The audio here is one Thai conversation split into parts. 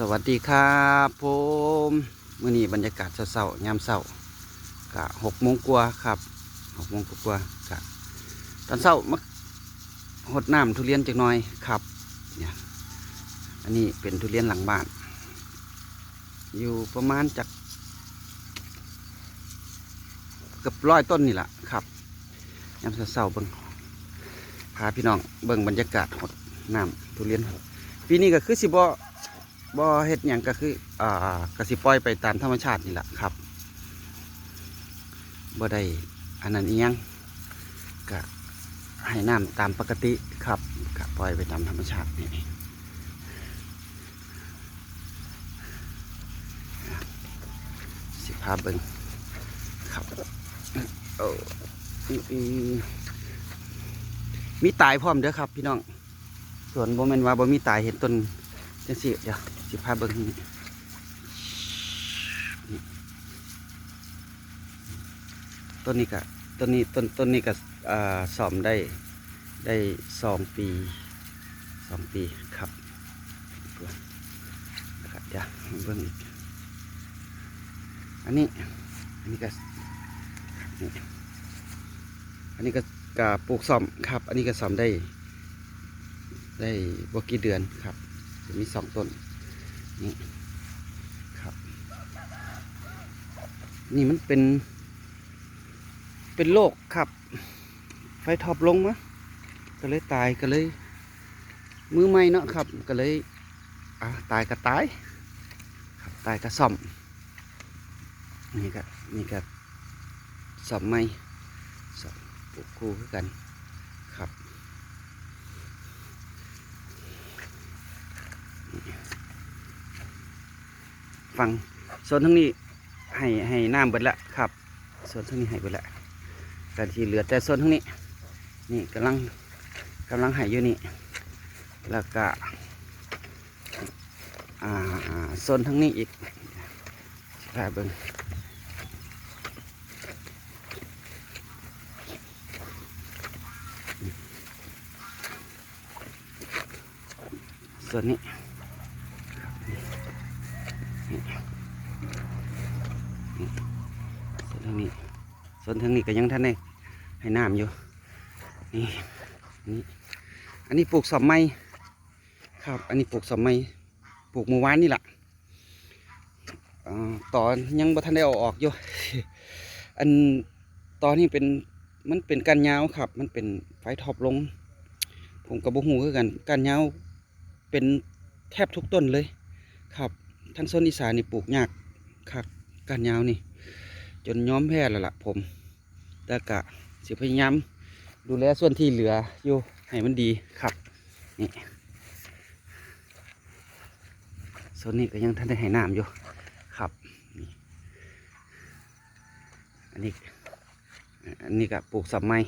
สวัสดีครับผมมื่อนี้บรรยากาศเศร้าๆยามเศร้ากะหกโมงกว่าครับหกโมงกว่ากะตอนเศร้ามักหดน้ำทุเรียนจักหน่อยครับเนี่ยอันนี้เป็นทุเรียนหลังบ้าน อยู่ประมาณจากเกือบร้อยต้นนี่แหละครับยามเศร้าๆเบิ่งพาพี่น้องเบิ่งบรรยากาศหดน้ำทุเรียนปีนี้ก็คือสิบ่ บ่เฮ็ดหยังก็คืออ่ากสิปล่อยไปตามธรรมชาตินี่แหละครับบ่ได้อันนั้นเอียงก็ให้น้ำตามปกติครับก็ปล่อยไปตามธรรมชาตินี่สิพาเบิ่งครับโอ้มีตายพร้อมเด้อครับ พี่น้อง ส่วนโบแมนว่าบ่มีตายเห็นต้น จังสิเดี๋ยวสิพาเบิ่งนี่ต้นนี้ก็ต้นนี้ต้นต้นนี้ก็สอมได้ได้สองปีสองปีครับนะครับเดี๋ยวเบิ่งอีกอันนี้อันนี้ก็อันนี้ก็กปลูกสอมครับ อันนี้ก็สอมได้ ได้บกี่เดือนครับ มีสองต้นนี่ครับ นี่มันเป็น เป็นโรคครับ ไฟทอปลงมะก็เลยตายก็เลย มือใหม่เนาะครับ ก็เลยอะตายก็ตายครับตายก็ซ่อมนี่ก็นี่ก็ซ่อมใหม่ซ่อมปลูกคู่กันครับ ฟังโซนทั้งนี้ให้ให้น้ำเบิดละครับโซนทั้งนี้ให้เบิดละแต่ที่เหลือแต่โซนทั้งนี้ นี่กำลังกำลังให้อยู่นี่แล้วก็อ่าอ่าโซนทั้งนี้อีกสิพาเบิ่งส่วนนี้ทางนี้ ส่วนทางนี้ก็ยังท่านได้ให้น้ำอยู่นี่นี่อันนี้ปลูกสอมไม้ครับ อันนี้ปลูกสอมไม้ปลูกเมื่อวานนี่แหละอ่าตอนยังบ่ทันได้เอาออกอยู่อันตอนนี้เป็นมันเป็นการยาวครับ มันเป็นไฟท็อปลง ผมกับบุหูคือกันการยาวเป็นแทบทุกต้นเลย ครับทั้งโซนอีสานนี่ปลูกยากครับการยาวนี่ จนย้อมแพ้แล้วล่ะผม แต่กะสิพยายามดูแลส่วนที่เหลืออยู่ให้มันดีครับนี่โซนนี้ก็ยังท่านได้ให้น้ำอยู่ครับนี่อันนี้อันนี้ก็ปลูกสับไม้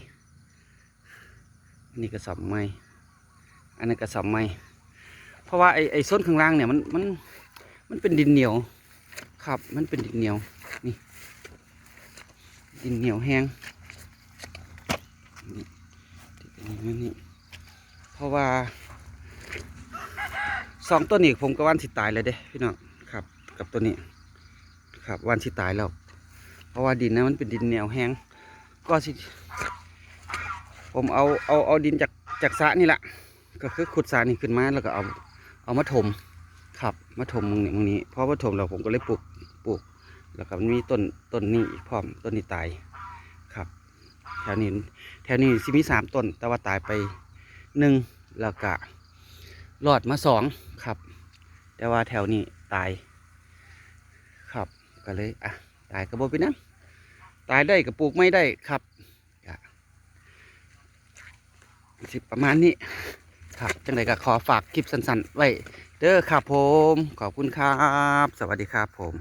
อันนี้ก็สับไม้อันนี้ก็สับไม้เพราะว่าไอ้ไอ้ส้นข้างล่างเนี่ยมันมันมันเป็นดินเหนียวครับ มันเป็นดินเหนียว ดินเหนียวแห้งนี่นี่นี่เพราะว่าสองต้นนี้ผมก็วันสิตายเลยเด้พี่น้องครับ กับตัวนี้ ครับวันสิตายแล้วเพราะว่าดินนั้นมันเป็นดินเหนียวแห้งก็สิผมเอาเอาเอาดินจากจากสระนี่แหละก็คือขุดสระนี่ขึ้นมาแล้วก็เอาเอามาถมครับมาถมมึงนี่มึงนี้พอมาถมแล้วผมก็เลยปลูก แล้วก็มันมีต้นต้นนี้อีกพร้อมต้นนี้ตายครับ แถวนี้แถวนี้สิมีสามต้น แต่ว่าตายไปหนึ่งแล้วก็รอดมาสองครับ แต่ว่าแถวนี้ตาย ครับก็เลยอะตายกระบอกไปนะตายได้กับปลูกไม่ได้ครับสิประมาณนี้ครับจังไรก็ขอฝากคลิปสั้นๆ ไว้ เด้อครับผม ขอบคุณครับ สวัสดีครับผม